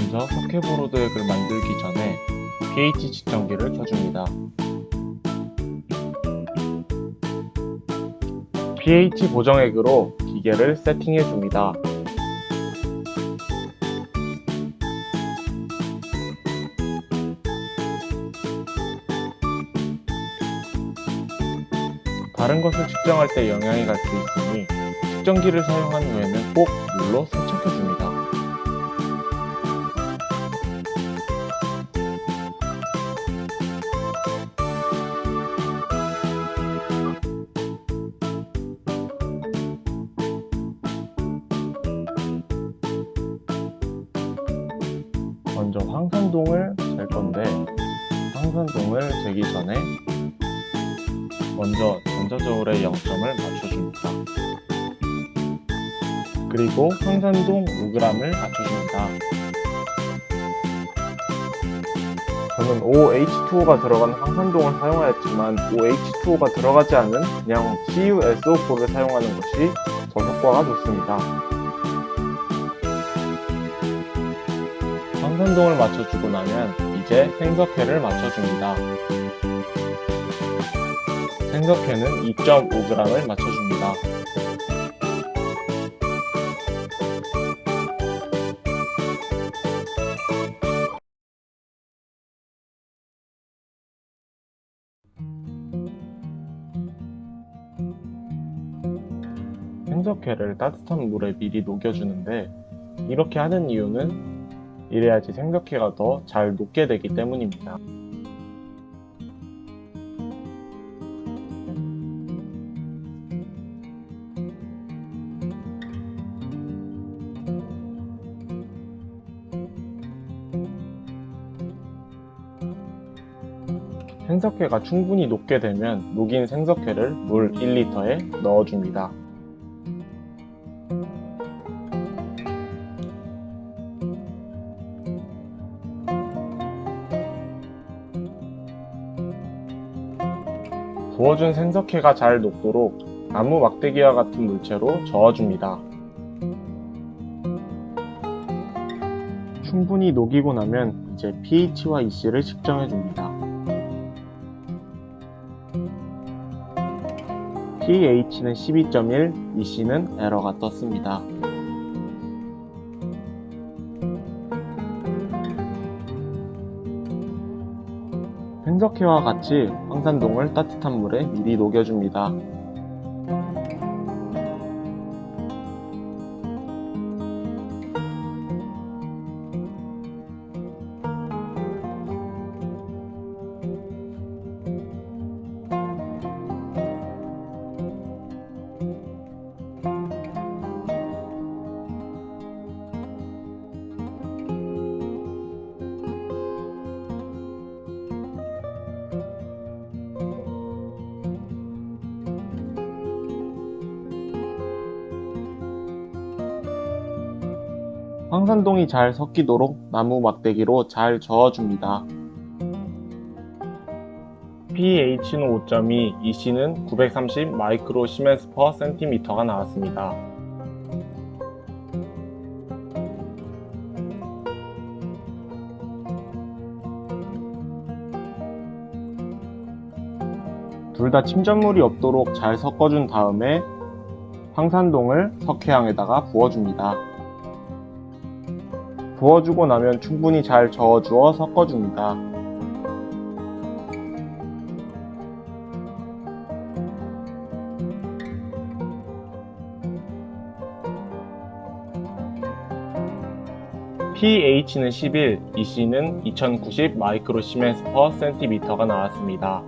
먼저 석회보로드 액을 만들기 전에 pH 측정기를 켜줍니다. pH 보정액으로 기계를 세팅해 줍니다. 다른 것을 측정할 때 영향이 갈 수 있으니 측정기를 사용한 후에는 꼭 물로 세척해 줍니다. 먼저 황산동을 잴 건데 황산동을 재기 전에 먼저 전자저울의 0점을 맞춰줍니다. 그리고 황산동 5g을 맞춰줍니다. 저는 OH2O가 들어간 황산동을 사용하였지만 OH2O가 들어가지 않은 그냥 CuSO4를 사용하는 것이 저속과가 좋습니다. 황산동을 맞춰주고 나면 이제 생석회를 맞춰줍니다. 생석회는 2.5g을 맞춰줍니다. 생석회를 따뜻한 물에 미리 녹여주는데 이렇게 하는 이유는 이래야지 생석회가 더 잘 녹게 되기 때문입니다. 생석회가 충분히 녹게 되면 녹인 생석회를 물 1리터에 넣어줍니다. 부어준 생석회가 잘 녹도록 나무 막대기와 같은 물체로 저어줍니다. 충분히 녹이고 나면 이제 pH와 EC를 측정해 줍니다. pH는 12.1, EC는 에러가 떴습니다. 생석회와 같이 황산동을 따뜻한 물에 미리 녹여줍니다. 황산동이 잘 섞이도록 나무 막대기로 잘 저어줍니다. pH는 5.2, EC는 930 마이크로 시멘스 퍼 센티미터가 나왔습니다. 둘 다 침전물이 없도록 잘 섞어준 다음에 황산동을 석회양에다가 부어줍니다. 부어주고 나면 충분히 잘 저어주어 섞어줍니다. pH는 11, EC는 2090 마이크로 시멘스 퍼 센티미터가 나왔습니다.